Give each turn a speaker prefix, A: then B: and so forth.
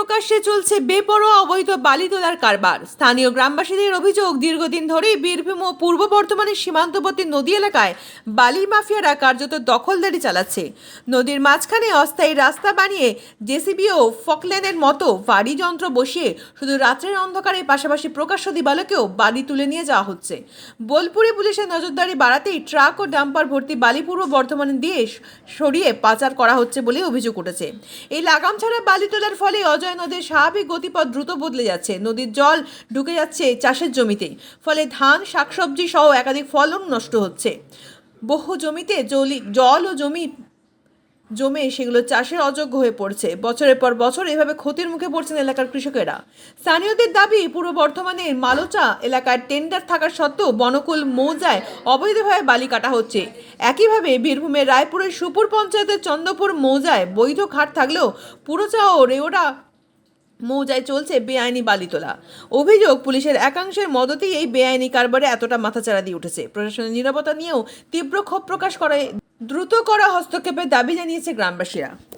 A: প্রকাশ্যে চলছে বেপরোয়া অবৈধ বালি তোলার কারবার। স্থানীয় গ্রামবাসীদের অভিযোগ, দীর্ঘদিন ধরেই বীরভূম ও পূর্ব বর্ধমানের সীমান্তবর্তী নদী এলাকায় বালি মাফিয়ারা কার্যত দখলদারি চালাচ্ছে। নদীর মাঝখানে অস্থায়ী রাস্তা বানিয়ে জেসিবি ও ফকলেনের মতো ভারী যন্ত্র বসিয়ে শুধু রাত্রের অন্ধকারে পাশাপাশি প্রকাশ্য দিবালোকেও বালি তুলে নিয়ে যাওয়া হচ্ছে। বোলপুরে পুলিশের নজরদারি বাড়াতেই ট্রাক ও ডাম্পার ভর্তি বালি পূর্ব বর্ধমানে দিয়ে সরিয়ে পাচার করা হচ্ছে বলে অভিযোগ উঠেছে। এই লাগাম ছাড়া বালি তোলার ফলে অজয় নদীর স্বাভাবিক গতিপথ দ্রুত বদলে যাচ্ছে। নদীর জল ঢুকে যাচ্ছে চাষের জমিতে ফলে ধান, শাকসবজি সহ একাধিক ফলন নষ্ট হচ্ছে। বহু জমিতে জলি, জল ও জমি জমে সেগুলো চাষের অযোগ্য হয়ে পড়ছে। বছরের পর বছর এভাবে ক্ষতির মুখে পড়ছেন এলাকার কৃষকেরা। স্থানীয়দের দাবি, পূর্ব বর্ধমানের মালোচা এলাকায় টেন্ডার থাকা সত্ত্বেও বনকুল, মৌজায় অবৈধভাবে বালি কাটা হচ্ছে। একইভাবে বীরভূমের রায়পুরের সুপুর পঞ্চায়েতের চন্দ্রপুর, মৌজায় বৈধ ঘাট থাকলেও পুরোচা ও রেওড়া মৌজায় চলছে বেআইনি বালি তোলা। অভিযোগ, পুলিশের একাংশের মদতেই এই বেআইনি কারবারে এতটা মাথাচাড়া দিয়ে উঠেছে। প্রশাসনের নিরাপত্তা নিয়েও তীব্র ক্ষোভ প্রকাশ করে। দ্রুত করা হস্তক্ষেপের দাবি জানিয়েছে গ্রামবাসীরা।